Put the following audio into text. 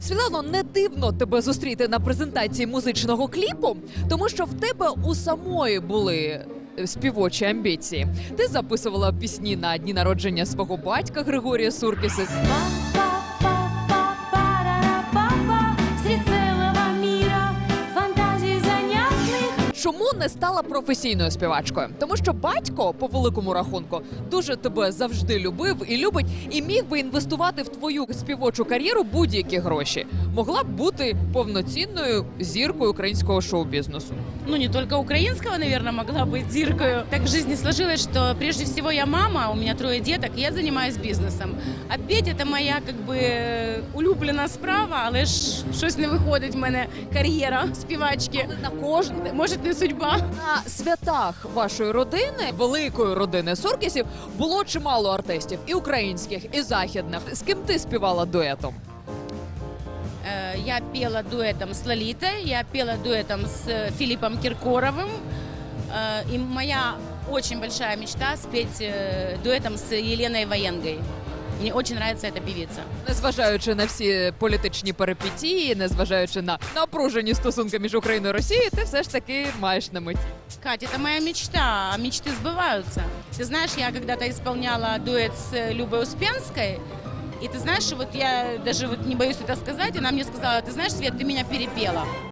Світлано, не дивно тебе зустріти на презентації музичного кліпу, тому що в тебе у самої були е, співочі амбіції. Ти записувала пісні на дні народження свого батька Григорія Суркіса. Па-па-па-па-ра-па-па Средь целого мира фантазий занятных Чому не стала професійною співачкою? Тому що батько, по великому рахунку, дуже тебе завжди любив і любить, і міг би інвестувати в твою співочу кар'єру будь-які гроші. Могла б бути повноцінною зіркою українського шоу-бізнесу. ну, не только украинского, наверное, могла быть зиркою. Так в жизни сложилось, что прежде всего я мама, у меня трое деток, и я занимаюсь бизнесом. А петь это моя как бы улюблена справа, але ж щось не виходить в мене кар'єра співачки. Але на кожен Може, не судьба. на святах вашої родини, великої родини Суркісів, було чимало артистів і українських, і західних. З ким ти співала дуетом? Э, Я пела дуэтом с Лолитой, я пела дуэтом с э, Филиппом Киркоровым. Э, И моя очень большая мечта спеть э, дуэтом с Еленой Военгой. Мне очень нравится эта певица. Незважаючи на всі політичні перипетії, незважаючи на напружені стосунки між Україною і Росією, ти все ж таки маєш на меті. Катя, это моя мечта, а мечты сбываются. Ты знаешь, я когда-то исполняла дуэт с э, Любой Успенской, и ты знаешь, вот я даже вот не боюсь это сказать, она мне сказала, ты знаешь, Свет, ты меня перепела.